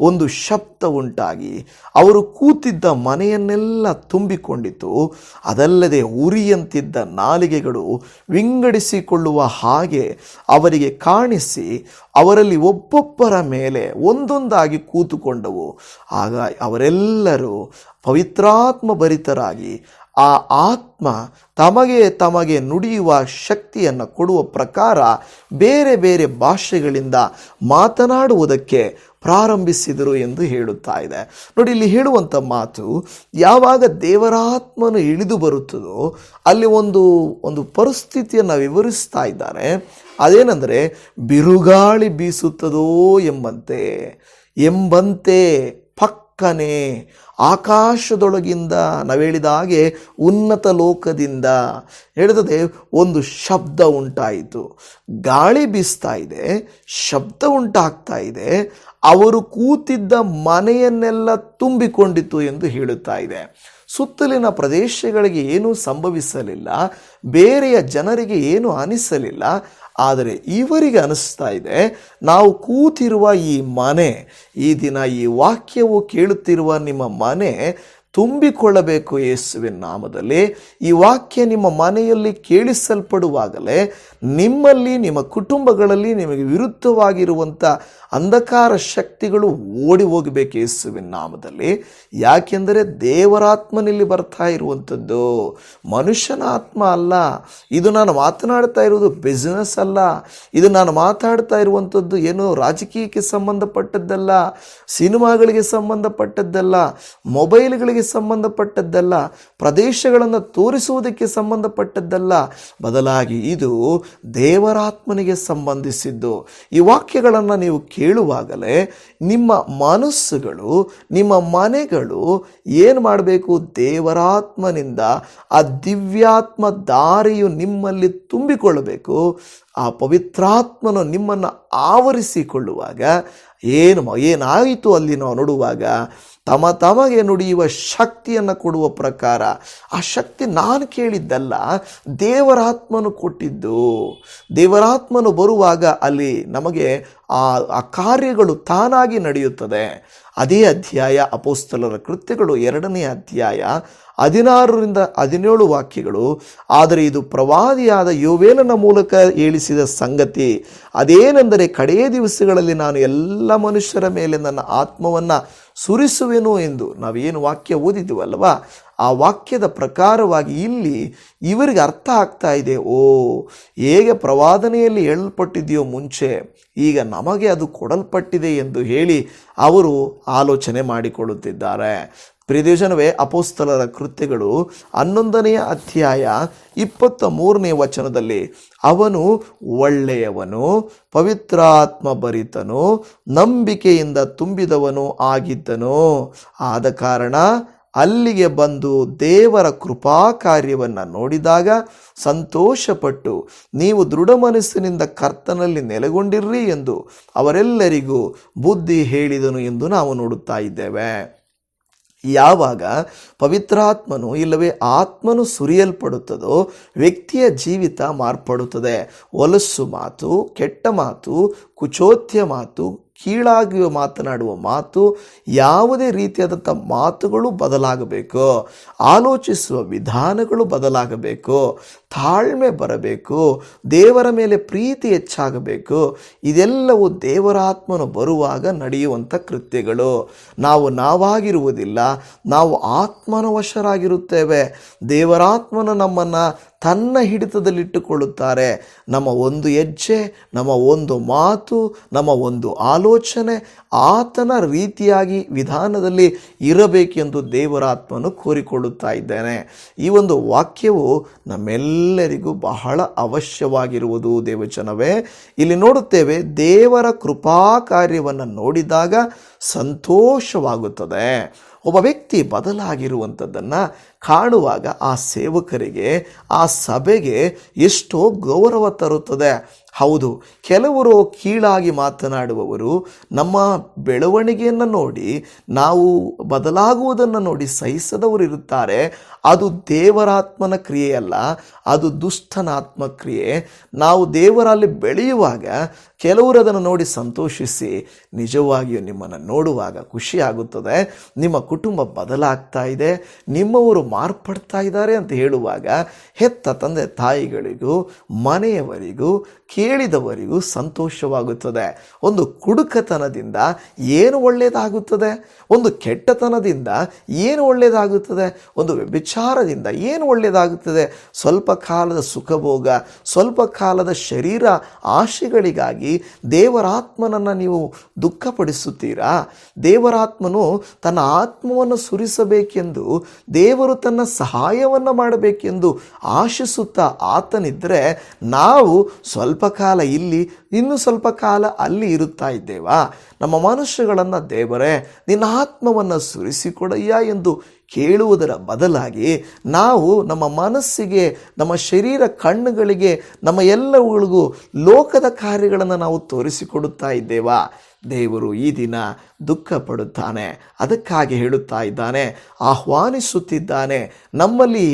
Speaker 1: ಒಂದು ಶಬ್ದ ಉಂಟಾಗಿ ಅವರು ಕೂತಿದ್ದ ಮನೆಯನ್ನೆಲ್ಲ ತುಂಬಿಕೊಂಡಿತು. ಅದಲ್ಲದೆ ಉರಿಯಂತಿದ್ದ ನಾಲಿಗೆಗಳು ವಿಂಗಡಿಸಿಕೊಳ್ಳುವ ಹಾಗೆ ಅವರಿಗೆ ಕಾಣಿಸಿ ಅವರಲ್ಲಿ ಒಬ್ಬೊಬ್ಬರ ಮೇಲೆ ಒಂದೊಂದಾಗಿ ಕೂತುಕೊಂಡವು. ಆಗ ಅವರೆಲ್ಲರೂ ಪವಿತ್ರಾತ್ಮ ಭರಿತರಾಗಿ ಆ ಆತ್ಮ ತಮಗೆ ತಮಗೆ ನುಡಿಯುವ ಶಕ್ತಿಯನ್ನು ಕೊಡುವ ಪ್ರಕಾರ ಬೇರೆ ಬೇರೆ ಭಾಷೆಗಳಿಂದ ಮಾತನಾಡುವುದಕ್ಕೆ ಪ್ರಾರಂಭಿಸಿದರು ಎಂದು ಹೇಳುತ್ತಾ ಇದೆ. ನೋಡಿ, ಇಲ್ಲಿ ಹೇಳುವಂಥ ಮಾತು ಯಾವಾಗ ದೇವರಾತ್ಮನು ಇಳಿದು ಬರುತ್ತದೋ ಅಲ್ಲಿ ಒಂದು ಒಂದು ಪರಿಸ್ಥಿತಿಯನ್ನು ವಿವರಿಸ್ತಾ ಇದ್ದಾರೆ. ಅದೇನೆಂದರೆ, ಬಿರುಗಾಳಿ ಬೀಸುತ್ತದೋ ಎಂಬಂತೆ ಎಂಬಂತೆ ಪಕ್ಕನೆ ಆಕಾಶದೊಳಗಿಂದ ನಾವು ಹೇಳಿದ ಹಾಗೆ ಉನ್ನತ ಲೋಕದಿಂದ ಹೇಳಿದದೆ ಒಂದು ಶಬ್ದ ಉಂಟಾಯಿತು. ಗಾಳಿ ಬೀಸ್ತಾ ಇದೆ, ಶಬ್ದ ಉಂಟಾಗ್ತಾ ಇದೆ, ಅವರು ಕೂತಿದ್ದ ಮನೆಯನ್ನೆಲ್ಲ ತುಂಬಿಕೊಂಡಿತು ಎಂದು ಹೇಳುತ್ತಾ ಇದೆ. ಸುತ್ತಲಿನ ಪ್ರದೇಶಗಳಿಗೆ ಏನೂ ಸಂಭವಿಸಲಿಲ್ಲ, ಬೇರೆಯ ಜನರಿಗೆ ಏನೂ ಅನಿಸಲಿಲ್ಲ ಆದರೆ ಇವರಿಗೆ ಅನಿಸ್ತಾ ಇದೆ, ನಾವು ಕೂತಿರುವ ಈ ಮನೆ, ಈ ದಿನ ಈ ವಾಕ್ಯವು ಕೇಳುತ್ತಿರುವ ನಿಮ್ಮ ಮನೆ ತುಂಬಿಕೊಳ್ಳಬೇಕು ಯೇಸುವಿನ ನಾಮದಲ್ಲಿ. ಈ ವಾಕ್ಯ ನಿಮ್ಮ ಮನೆಯಲ್ಲಿ ಕೇಳಿಸಲ್ಪಡುವಾಗಲೇ ನಿಮ್ಮಲ್ಲಿ, ನಿಮ್ಮ ಕುಟುಂಬಗಳಲ್ಲಿ ನಿಮಗೆ ವಿರುದ್ಧವಾಗಿರುವಂಥ ಅಂಧಕಾರ ಶಕ್ತಿಗಳು ಓಡಿ ಹೋಗಬೇಕು ಯೇಸುವಿನ ನಾಮದಲ್ಲಿ. ಯಾಕೆಂದರೆ ದೇವರಾತ್ಮನಲ್ಲಿ ಬರ್ತಾ ಇರುವಂಥದ್ದು ಮನುಷ್ಯನ ಆತ್ಮ ಅಲ್ಲ. ಇದು ನಾನು ಮಾತನಾಡ್ತಾ ಇರುವುದು ಬಿಸ್ನೆಸ್ ಅಲ್ಲ. ಇದು ನಾನು ಮಾತಾಡ್ತಾ ಇರುವಂಥದ್ದು ಏನು ರಾಜಕೀಯಕ್ಕೆ ಸಂಬಂಧಪಟ್ಟದ್ದಲ್ಲ, ಸಿನಿಮಾಗಳಿಗೆ ಸಂಬಂಧಪಟ್ಟದ್ದಲ್ಲ, ಮೊಬೈಲ್ಗಳಿಗೆ ಸಂಬಂಧಪಟ್ಟದ್ದಲ್ಲ, ಪ್ರದೇಶಗಳನ್ನು ತೋರಿಸುವುದಕ್ಕೆ ಸಂಬಂಧಪಟ್ಟದ್ದಲ್ಲ. ಬದಲಾಗಿ ಇದು ದೇವರಾತ್ಮನಿಗೆ ಸಂಬಂಧಿಸಿದ್ದು. ಈ ವಾಕ್ಯಗಳನ್ನು ನೀವು ಕೇಳುವಾಗಲೇ ನಿಮ್ಮ ಮನಸ್ಸುಗಳು, ನಿಮ್ಮ ಮನೆಗಳು ಏನು ಮಾಡಬೇಕು? ದೇವರಾತ್ಮನಿಂದ ಆ ದಿವ್ಯಾತ್ಮ ದಾರಿಯು ನಿಮ್ಮಲ್ಲಿ ತುಂಬಿಕೊಳ್ಳಬೇಕು. ಆ ಪವಿತ್ರಾತ್ಮನು ನಿಮ್ಮನ್ನು ಆವರಿಸಿಕೊಳ್ಳುವಾಗ ಏನು ಏನಾಯಿತು ಅಲ್ಲಿ ನಾವು ನೋಡುವಾಗ? ತಮ ತಮಗೆ ನುಡಿಯುವ ಶಕ್ತಿಯನ್ನು ಕೊಡುವ ಪ್ರಕಾರ. ಆ ಶಕ್ತಿ ನಾನು ಕೇಳಿದ್ದಲ್ಲ, ದೇವರಾತ್ಮನು ಕೊಟ್ಟಿದ್ದು. ದೇವರಾತ್ಮನು ಬರುವಾಗ ಅಲ್ಲಿ ನಮಗೆ ಆ ಆ ಕಾರ್ಯಗಳು ತಾನಾಗಿ ನಡೆಯುತ್ತದೆ. ಅದೇ ಅಧ್ಯಾಯ ಅಪೋಸ್ತಲರ ಕೃತ್ಯಗಳು ಎರಡನೇ ಅಧ್ಯಾಯ ಹದಿನಾರರಿಂದ ಹದಿನೇಳು ವಾಕ್ಯಗಳು. ಆದರೆ ಇದು ಪ್ರವಾದಿಯಾದ ಯೋವೇಲನ ಮೂಲಕ ಹೇಳಿಸಿದ ಸಂಗತಿ. ಅದೇನೆಂದರೆ ಕಡೆಯ ದಿವಸಗಳಲ್ಲಿ ನಾನು ಎಲ್ಲ ಮನುಷ್ಯರ ಮೇಲೆ ನನ್ನ ಆತ್ಮವನ್ನು ಸುರಿಸುವೆನು ಎಂದು. ನಾವೇನು ವಾಕ್ಯ ಓದಿದ್ದೀವಲ್ವಾ? ಆ ವಾಕ್ಯದ ಪ್ರಕಾರವಾಗಿ ಇಲ್ಲಿ ಇವರಿಗೆ ಅರ್ಥ ಆಗ್ತಾ ಇದೆ, ಓ, ಹೇಗೆ ಪ್ರವಾದನೆಯಲ್ಲಿ ಹೇಳಲ್ಪಟ್ಟಿದೆಯೋ ಮುಂಚೆ, ಈಗ ನಮಗೆ ಅದು ಕೊಡಲ್ಪಟ್ಟಿದೆ ಎಂದು ಹೇಳಿ ಅವರು ಆಲೋಚನೆ ಮಾಡಿಕೊಳ್ಳುತ್ತಿದ್ದಾರೆ. ಪ್ರಿಯದೇಶನವೇ ಅಪೋಸ್ತಲರ ಕೃತ್ಯಗಳು ಹನ್ನೊಂದನೆಯ ಅಧ್ಯಾಯ ಇಪ್ಪತ್ತ ಮೂರನೇ ವಚನದಲ್ಲಿ, ಅವನು ಒಳ್ಳೆಯವನು, ಪವಿತ್ರಾತ್ಮ ಭರಿತನು, ನಂಬಿಕೆಯಿಂದ ತುಂಬಿದವನು ಆಗಿದ್ದನು. ಆದ ಕಾರಣ ಅಲ್ಲಿಗೆ ಬಂದು ದೇವರ ಕೃಪಾ ಕಾರ್ಯವನ್ನು ನೋಡಿದಾಗ ಸಂತೋಷಪಟ್ಟು, ನೀವು ದೃಢ ಮನಸ್ಸಿನಿಂದ ಕರ್ತನಲ್ಲಿ ನೆಲೆಗೊಂಡಿರ್ರಿ ಎಂದು ಅವರೆಲ್ಲರಿಗೂ ಬುದ್ಧಿ ಹೇಳಿದನು ಎಂದು ನಾವು ನೋಡುತ್ತಾ ಇದ್ದೇವೆ. ಯಾವಾಗ ಪವಿತ್ರಾತ್ಮನು ಇಲ್ಲವೇ ಆತ್ಮನು ಸುರಿಯಲ್ಪಡುತ್ತದೋ, ವ್ಯಕ್ತಿಯ ಜೀವಿತ ಮಾರ್ಪಡುತ್ತದೆ. ಒಲಸ್ಸು ಮಾತು, ಕೆಟ್ಟ ಮಾತು, ಕುಚೋತ್ಯ ಮಾತು ಕೀಳಾಗಿ ಮಾತನಾಡುವ ಮಾತು ಯಾವುದೇ ರೀತಿಯಾದಂಥ ಮಾತುಗಳು ಬದಲಾಗಬೇಕು. ಆಲೋಚಿಸುವ ವಿಧಾನಗಳು ಬದಲಾಗಬೇಕು. ತಾಳ್ಮೆ ಬರಬೇಕು, ದೇವರ ಮೇಲೆ ಪ್ರೀತಿ ಹೆಚ್ಚಾಗಬೇಕು, ಇದೆಲ್ಲವೂ ದೇವರಾತ್ಮನು ಬರುವಾಗ ನಡೆಯುವಂಥ ಕೃತ್ಯಗಳು. ನಾವು ನಾವಾಗಿರುವುದಿಲ್ಲ, ನಾವು ಆತ್ಮನ ವಶರಾಗಿರುತ್ತೇವೆ ದೇವರಾತ್ಮನು ನಮ್ಮನ್ನು ತನ್ನ ಹಿಡಿತದಲ್ಲಿಟ್ಟುಕೊಳ್ಳುತ್ತಾರೆ. ನಮ್ಮ ಒಂದು ಹೆಜ್ಜೆ, ನಮ್ಮ ಒಂದು ಮಾತು, ನಮ್ಮ ಒಂದು ಆಲೋಚನೆ ಆತನ ರೀತಿಯಾಗಿ ವಿಧಾನದಲ್ಲಿ ಇರಬೇಕೆಂದು ದೇವರಾತ್ಮನು ಕೋರಿಕೊಳ್ಳುತ್ತಾ ಇದ್ದೇನೆ. ಈ ಒಂದು ವಾಕ್ಯವು ನಮ್ಮೆಲ್ಲರಿಗೂ ಬಹಳ ಅವಶ್ಯವಾಗಿರುವುದು ದೇವಜನವೇ. ಇಲ್ಲಿ ನೋಡುತ್ತೇವೆ, ದೇವರ ಕೃಪಾ ಕಾರ್ಯವನ್ನು ನೋಡಿದಾಗ ಸಂತೋಷವಾಗುತ್ತದೆ. ಒಬ್ಬ ವ್ಯಕ್ತಿ ಬದಲಾಗಿರುವಂಥದ್ದನ್ನು ಕಾಣುವಾಗ ಆ ಸೇವಕರಿಗೆ, ಆ ಸಭೆಗೆ ಎಷ್ಟೋ ಗೌರವ ತರುತ್ತದೆ. ಹೌದು, ಕೆಲವರು ಕೀಳಾಗಿ ಮಾತನಾಡುವವರು ನಮ್ಮ ಬೆಳವಣಿಗೆಯನ್ನು ನೋಡಿ, ನಾವು ಬದಲಾಗುವುದನ್ನು ನೋಡಿ ಸಹಿಸದವರು ಇರುತ್ತಾರೆ. ಅದು ದೇವರಾತ್ಮನ ಕ್ರಿಯೆಯಲ್ಲ, ಅದು ದುಷ್ಟನಾತ್ಮ ಕ್ರಿಯೆ. ನಾವು ದೇವರಲ್ಲಿ ಬೆಳೆಯುವಾಗ ಕೆಲವರು ಅದನ್ನು ನೋಡಿ ಸಂತೋಷಿಸಿ, ನಿಜವಾಗಿಯೂ ನಿಮ್ಮನ್ನು ನೋಡುವಾಗ ಖುಷಿಯಾಗುತ್ತದೆ ನಿಮ್ಮ ಕುಟುಂಬ ಬದಲಾಗ್ತಾ ಇದೆ, ನಿಮ್ಮವರು ಮಾರ್ಪಡ್ತಾ ಇದ್ದಾರೆ ಅಂತ ಹೇಳುವಾಗ, ಹೆತ್ತ ತಂದೆ ತಾಯಿಗಳಿಗೂ, ಮನೆಯವರಿಗೂ ಕೇಳಿದವರಿಗೂ ಸಂತೋಷವಾಗುತ್ತದೆ. ಒಂದು ಕುಡುಕತನದಿಂದ ಏನು ಒಳ್ಳೆಯದಾಗುತ್ತದೆ ಒಂದು ಕೆಟ್ಟತನದಿಂದ ಏನು ಒಳ್ಳೆಯದಾಗುತ್ತದೆ ಒಂದು ವ್ಯಭಿಚಾರದಿಂದ ಏನು ಒಳ್ಳೆಯದಾಗುತ್ತದೆ ಸ್ವಲ್ಪ ಕಾಲದ ಸುಖಭೋಗ, ಸ್ವಲ್ಪ ಕಾಲದ ಶರೀರ ಆಶೆಗಳಿಗಾಗಿ ದೇವರಾತ್ಮನನ್ನು ನೀವು ದುಃಖಪಡಿಸುತ್ತೀರಾ? ದೇವರಾತ್ಮನು ತನ್ನ ಆತ್ಮವನ್ನು ಸುರಿಸಬೇಕೆಂದು, ದೇವರು ತನ್ನ ಸಹಾಯವನ್ನು ಮಾಡಬೇಕೆಂದು ಆಶಿಸುತ್ತಾ ಆತನಿದ್ದರೆ ನಾವು ಸ್ವಲ್ಪ ಕಾಲ ಇಲ್ಲಿ, ಇನ್ನು ಸ್ವಲ್ಪ ಕಾಲ ಅಲ್ಲಿ ಇರುತ್ತಾ ಇದ್ದೇವಾ? ನಮ್ಮ ಮನುಷ್ಯಗಳನ್ನು ದೇವರೇ, ನಿನ್ನ ಆತ್ಮವನ್ನು ಸುರಿಸಿಕೊಡಯ್ಯ ಎಂದು ಕೇಳುವುದರ ಬದಲಾಗಿ ನಾವು ನಮ್ಮ ಮನಸ್ಸಿಗೆ, ನಮ್ಮ ಶರೀರ ಕಣ್ಣುಗಳಿಗೆ, ನಮ್ಮ ಎಲ್ಲವುಗಳಿಗೂ ಲೋಕದ ಕಾರ್ಯಗಳನ್ನು ನಾವು ತೋರಿಸಿಕೊಡುತ್ತಾ ಇದ್ದೇವಾ? ದೇವರು ಈ ದಿನ ದುಃಖ ಪಡುತ್ತಾನೆ ಅದಕ್ಕಾಗಿ ಹೇಳುತ್ತಾ ಇದ್ದಾನೆ, ಆಹ್ವಾನಿಸುತ್ತಿದ್ದಾನೆ, ನಮ್ಮಲ್ಲಿ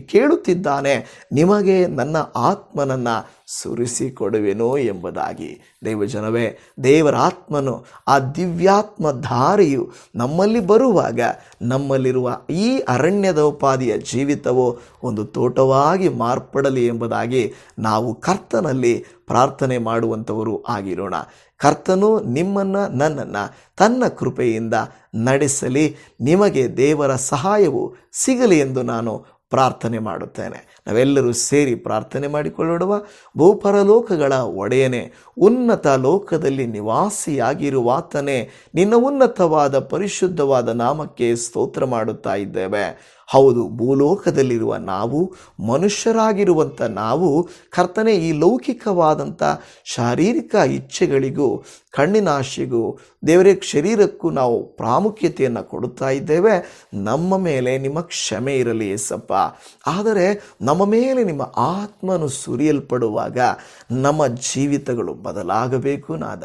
Speaker 1: ಕೇಳುತ್ತಿದ್ದಾನೆ, ನಿಮಗೆ ನನ್ನ ಆತ್ಮನನ್ನು ಸುರಿಸಿಕೊಡುವೆನು ಎಂಬುದಾಗಿ. ದೇವಜನವೇ ದೇವರ ಆತ್ಮನು ಆ ದಿವ್ಯಾತ್ಮ ಧಾರೆಯು ನಮ್ಮಲ್ಲಿ ಬರುವಾಗ ನಮ್ಮಲ್ಲಿರುವ ಈ ಅರಣ್ಯದ ಉಪಾದಿಯ ಜೀವಿತವು ಒಂದು ತೋಟವಾಗಿ ಮಾರ್ಪಡಲಿ ಎಂಬುದಾಗಿ ನಾವು ಕರ್ತನಲ್ಲಿ ಪ್ರಾರ್ಥನೆ ಮಾಡುವಂಥವರು ಆಗಿರೋಣ. ಕರ್ತನು ನಿಮ್ಮನ್ನು, ನನ್ನನ್ನು, ತನ್ನ ಕೃಪೆಯಿಂದ ನಡೆಸಲಿ. ನಿಮಗೆ ದೇವರ ಸಹಾಯವು ಸಿಗಲಿ ಎಂದು ನಾನು ಪ್ರಾರ್ಥನೆ ಮಾಡುತ್ತೇನೆ. ನಾವೆಲ್ಲರೂ ಸೇರಿ ಪ್ರಾರ್ಥನೆ ಮಾಡಿಕೊಳ್ಳೋಡುವ ಭೂಪರಲೋಕಗಳ ಒಡೆಯನೆ, ಉನ್ನತ ಲೋಕದಲ್ಲಿ ನಿವಾಸಿಯಾಗಿರುವಾತನೇ, ನಿನ್ನ ಉನ್ನತವಾದ ಪರಿಶುದ್ಧವಾದ ನಾಮಕ್ಕೆ ಸ್ತೋತ್ರ ಮಾಡುತ್ತಾ ಇದ್ದೇವೆ. ಹೌದು, ಭೂಲೋಕದಲ್ಲಿರುವ ನಾವು, ಮನುಷ್ಯರಾಗಿರುವಂಥ ನಾವು, ಕರ್ತನೆ ಈ ಲೌಕಿಕವಾದಂಥ ಶಾರೀರಿಕ ಇಚ್ಛೆಗಳಿಗೂ ಕಣ್ಣಿನ ಆಶೆಗೂ ದೇವರೇ ಶರೀರಕ್ಕೂ ನಾವು ಪ್ರಾಮುಖ್ಯತೆಯನ್ನು ಕೊಡುತ್ತಾ ಇದ್ದೇವೆ. ನಮ್ಮ ಮೇಲೆ ನಿಮ್ಮ ಕ್ಷಮೆ ಇರಲಿ ಎಸಪ್ಪ ಆದರೆ ನಮ್ಮ ಮೇಲೆ ನಿಮ್ಮ ಆತ್ಮನು ಸುರಿಯಲ್ಪಡುವಾಗ ನಮ್ಮ ಜೀವಿತಗಳು ಬದಲಾಗಬೇಕು ನಾದ.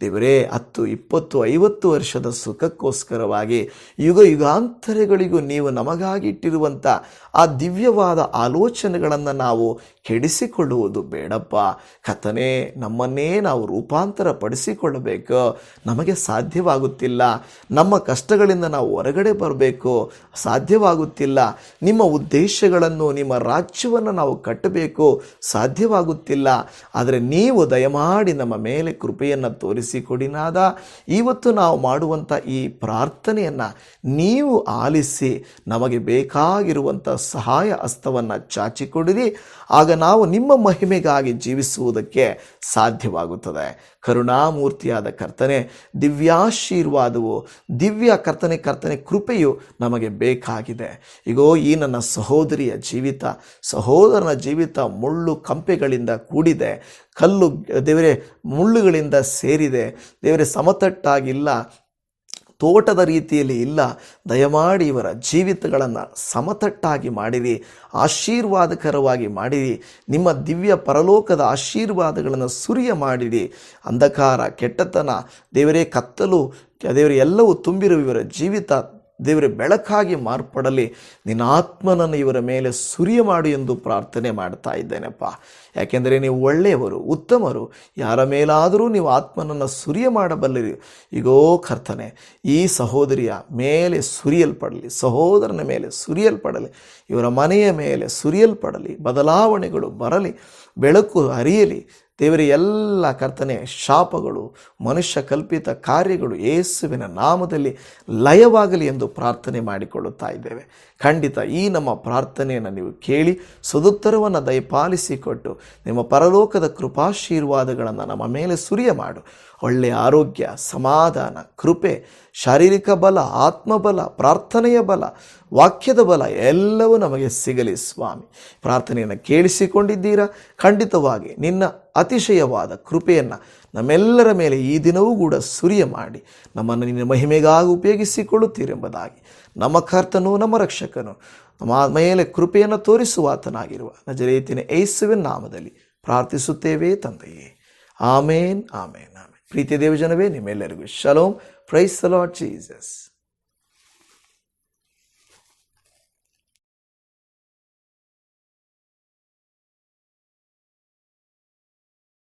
Speaker 1: ದೇವರೇ, ಹತ್ತು, ಇಪ್ಪತ್ತು, ಐವತ್ತು ವರ್ಷದ ಸುಖಕ್ಕೋಸ್ಕರವಾಗಿ ಯುಗ ಯುಗಾಂತರಗಳಿಗೂ ನೀವು ನಮಗಾಗಿ ಇಟ್ಟಿರುವಂಥ ಆ ದಿವ್ಯವಾದ ಆಲೋಚನೆಗಳನ್ನು ನಾವು ಕೆಡಿಸಿಕೊಳ್ಳುವುದು ಬೇಡಪ್ಪ. ಕಥನೆ ನಮ್ಮನ್ನೇ ನಾವು ರೂಪಾಂತರ ಪಡಿಸಿಕೊಳ್ಳಬೇಕು ನಮಗೆ ಸಾಧ್ಯವಾಗುತ್ತಿಲ್ಲ. ನಮ್ಮ ಕಷ್ಟಗಳಿಂದ ನಾವು ಹೊರಗಡೆ ಬರಬೇಕು. ಸಾಧ್ಯವಾಗುತ್ತಿಲ್ಲ. ನಿಮ್ಮ ಉದ್ದೇಶಗಳನ್ನು, ನಿಮ್ಮ ರಾಜ್ಯವನ್ನು ನಾವು ಕಟ್ಟಬೇಕು. ಸಾಧ್ಯವಾಗುತ್ತಿಲ್ಲ. ಆದರೆ ನೀವು ದಯಮಾಡಿ ನಮ್ಮ ಮೇಲೆ ಕೃಪೆಯನ್ನು ತೋರಿಸಿಕೊಡಿನಾದ ಇವತ್ತು ನಾವು ಮಾಡುವಂಥ ಈ ಪ್ರಾರ್ಥನೆಯನ್ನು ನೀವು ಆಲಿಸಿ, ನಮಗೆ ಬೇಕಾಗಿರುವಂಥ ಸಹಾಯ ಹಸ್ತವನ್ನು ಚಾಚಿಕೊಡಿರಿ. ಆಗ ನಾವು ನಿಮ್ಮ ಮಹಿಮೆಗಾಗಿ ಜೀವಿಸುವುದಕ್ಕೆ ಸಾಧ್ಯವಾಗುತ್ತದೆ. ಕರುಣಾಮೂರ್ತಿಯಾದ ಕರ್ತನೆ, ದಿವ್ಯಾಶೀರ್ವಾದವು, ದಿವ್ಯ ಕರ್ತನೆ ಕರ್ತನೆ ಕೃಪೆಯು ನಮಗೆ ಬೇಕಾಗಿದೆ. ಈಗೋ ಈ ನನ್ನ ಸಹೋದರಿಯ ಜೀವಿತ, ಸಹೋದರನ ಜೀವಿತ ಮುಳ್ಳು ಕಂಪೆಗಳಿಂದ ಕೂಡಿದೆ. ಕಲ್ಲು, ದೇವರೇ, ಮುಳ್ಳುಗಳಿಂದ ಸೇರಿದೆ. ದೇವರೇ, ಸಮತಟ್ಟಾಗಿಲ್ಲ. ತೋಟದ ರೀತಿಯಲ್ಲಿ ಇಲ್ಲ. ದಯಮಾಡಿ ಇವರ ಜೀವಿತಗಳನ್ನು ಸಮತಟ್ಟಾಗಿ ಮಾಡಿರಿ. ಆಶೀರ್ವಾದಕರವಾಗಿ ಮಾಡಿರಿ. ನಿಮ್ಮ ದಿವ್ಯ ಪರಲೋಕದ ಆಶೀರ್ವಾದಗಳನ್ನು ಸುರಿಯ ಮಾಡಿರಿ. ಅಂಧಕಾರ, ಕೆಟ್ಟತನ, ದೇವರೇ ಕತ್ತಲು, ದೇವರೇ ಎಲ್ಲವೂ ತುಂಬಿರುವ ಇವರ ಜೀವಿತ ದೇವರೇ ಬೆಳಕಾಗಿ ಮಾರ್ಪಡಲಿ. ನಿನ್ನ ಆತ್ಮನನ್ನು ಇವರ ಮೇಲೆ ಸುರಿಯ ಮಾಡು ಎಂದು ಪ್ರಾರ್ಥನೆ ಮಾಡ್ತಾ ಇದ್ದೇನೆಪ್ಪ. ಯಾಕೆಂದರೆ ನೀವು ಒಳ್ಳೆಯವರು, ಉತ್ತಮರು. ಯಾರ ಮೇಲಾದರೂ ನೀವು ಆತ್ಮನನ್ನು ಸುರಿಯ ಮಾಡಬಲ್ಲಿರಿ. ಈಗೋ ಕರ್ತನೆ, ಈ ಸಹೋದರಿಯ ಮೇಲೆ ಸುರಿಯಲ್ಪಡಲಿ. ಸಹೋದರನ ಮೇಲೆ ಸುರಿಯಲ್ಪಡಲಿ. ಇವರ ಮನೆಯ ಮೇಲೆ ಸುರಿಯಲ್ಪಡಲಿ. ಬದಲಾವಣೆಗಳು ಬರಲಿ. ಬೆಳಕು ಹರಿಯಲಿ. ದೇವರ ಎಲ್ಲ ಕರ್ತನೆ ಶಾಪಗಳು ಮನುಷ್ಯ ಕಲ್ಪಿತ ಕಾರ್ಯಗಳು ಯೇಸುವಿನ ನಾಮದಲ್ಲಿ ಲಯವಾಗಲಿ ಎಂದು ಪ್ರಾರ್ಥನೆ ಮಾಡಿಕೊಳ್ಳುತ್ತಾ ಇದ್ದೇವೆ. ಖಂಡಿತ ಈ ನಮ್ಮ ಪ್ರಾರ್ಥನೆಯನ್ನು ನೀವು ಕೇಳಿ ಸದುತ್ತರವನ್ನು ದಯಪಾಲಿಸಿಕೊಟ್ಟು ನಿಮ್ಮ ಪರಲೋಕದ ಕೃಪಾಶೀರ್ವಾದಗಳನ್ನು ನಮ್ಮ ಮೇಲೆ ಸುರಿಯ ಮಾಡು. ಒಳ್ಳೆಯ ಆರೋಗ್ಯ, ಸಮಾಧಾನ, ಕೃಪೆ, ಶಾರೀರಿಕ ಬಲ, ಆತ್ಮಬಲ, ಪ್ರಾರ್ಥನೆಯ ಬಲ, ವಾಕ್ಯದ ಬಲ ಎಲ್ಲವೂ ನಮಗೆ ಸಿಗಲಿ ಸ್ವಾಮಿ. ಪ್ರಾರ್ಥನೆಯನ್ನು ಕೇಳಿಸಿಕೊಂಡಿದ್ದೀರಾ? ಖಂಡಿತವಾಗಿ ನಿನ್ನ ಅತಿಶಯವಾದ ಕೃಪೆಯನ್ನು ನಮ್ಮೆಲ್ಲರ ಮೇಲೆ ಈ ದಿನವೂ ಕೂಡ ಸುರಿಯ ಮಾಡಿ ನಮ್ಮನ್ನು ನಿನ್ನ ಮಹಿಮೆಗಾಗಿ ಉಪಯೋಗಿಸಿಕೊಳ್ಳುತ್ತೀರೆಂಬುದಾಗಿ. ನಮ್ಮ ಕರ್ತನು, ನಮ್ಮ ರಕ್ಷಕನು, ನಮ್ಮ ಮೇಲೆ ಕೃಪೆಯನ್ನು ತೋರಿಸುವಾತನಾಗಿರುವ ನಜರೇತಿನ ಏಸುವಿನ ನಾಮದಲ್ಲಿ ಪ್ರಾರ್ಥಿಸುತ್ತೇವೆ ತಂದೆಯೇ. ಆಮೇನ್ ಆಮೇನ್ ಆಮೇನ್. ಪ್ರೀತಿ ದೇವಜನವೇ, ನಿಮ್ಮೆಲ್ಲರಿಗೂ ಶಲೋಮ್. Price lord Jesus